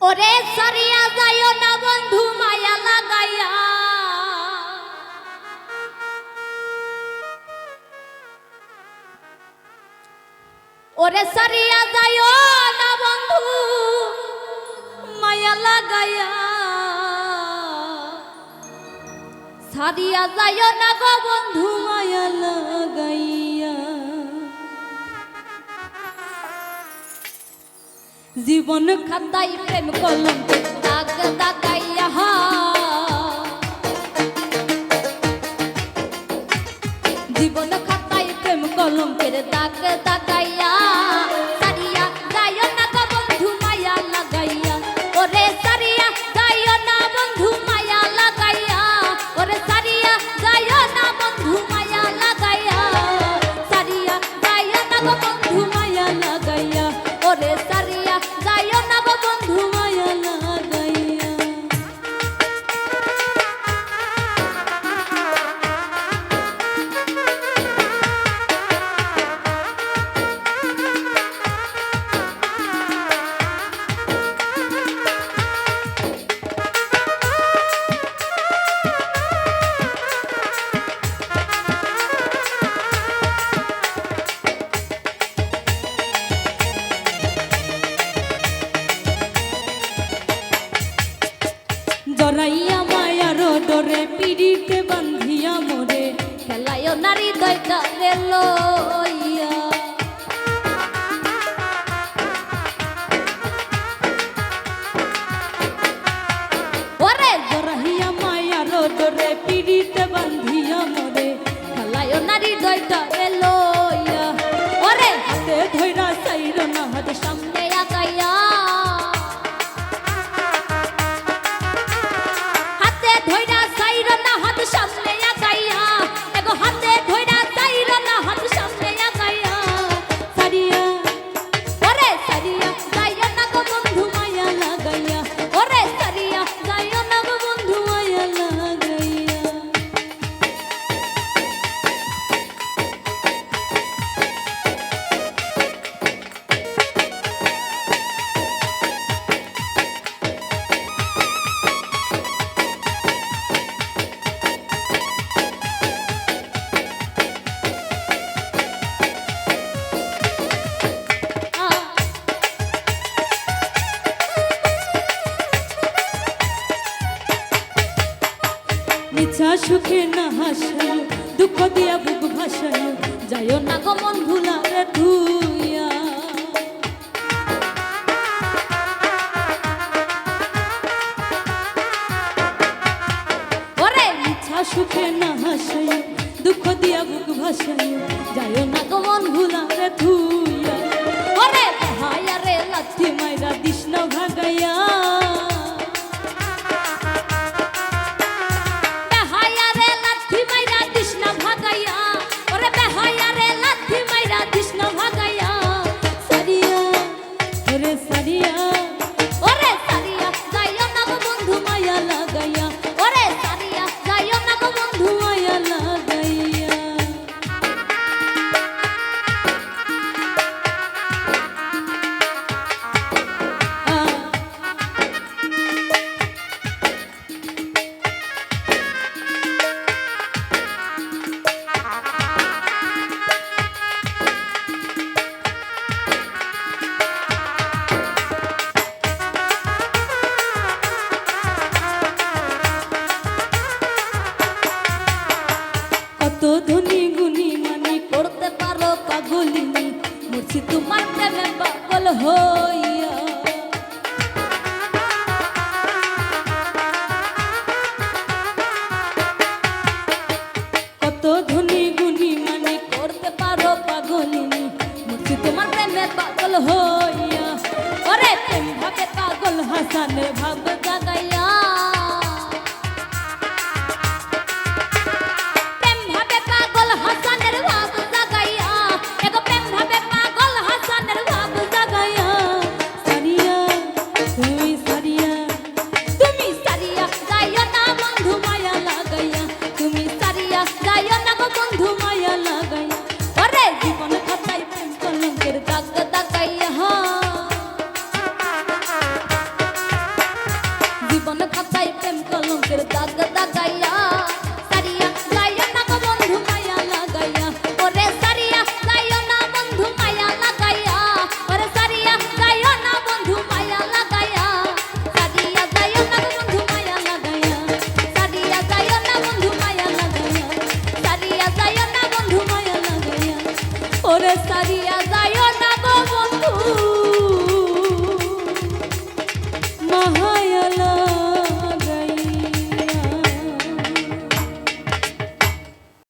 ওরে সারিয়া যাইও না বন্ধু, মায়া লাগাইয়া। ওরে সারিয়া যাইও না বন্ধু, মায়া লাগাইয়া। সারিয়া যাইও না গো বন্ধু, মায়া লাগাইয়া। জীবন খাতাই প্রেম কলম দাগ দাগাইয়া জীবন খাতাই প্রেম কলম দাগ দাগাইয়া ডরে পিড়িতে বান্ধিয়া মোরে, খেলায় নারী দয়টা লইয়া ওরে জরাইয়া মায়ার ডরে পিড়িতে বান্ধিয়া মোরে, খেলায় নারী দয়টা মিছা সুখে না হাসায় দুঃখ দিয়া বুক ভাসায় যাইও না গমন ভুলা মিছা সুখে না হাসায় দুঃখ দিয়া বুক ভাসায় কত ধনী গুণী মানে করতে পারো পাগল হইয়া। ভাবে পাগল হাসানের ভাব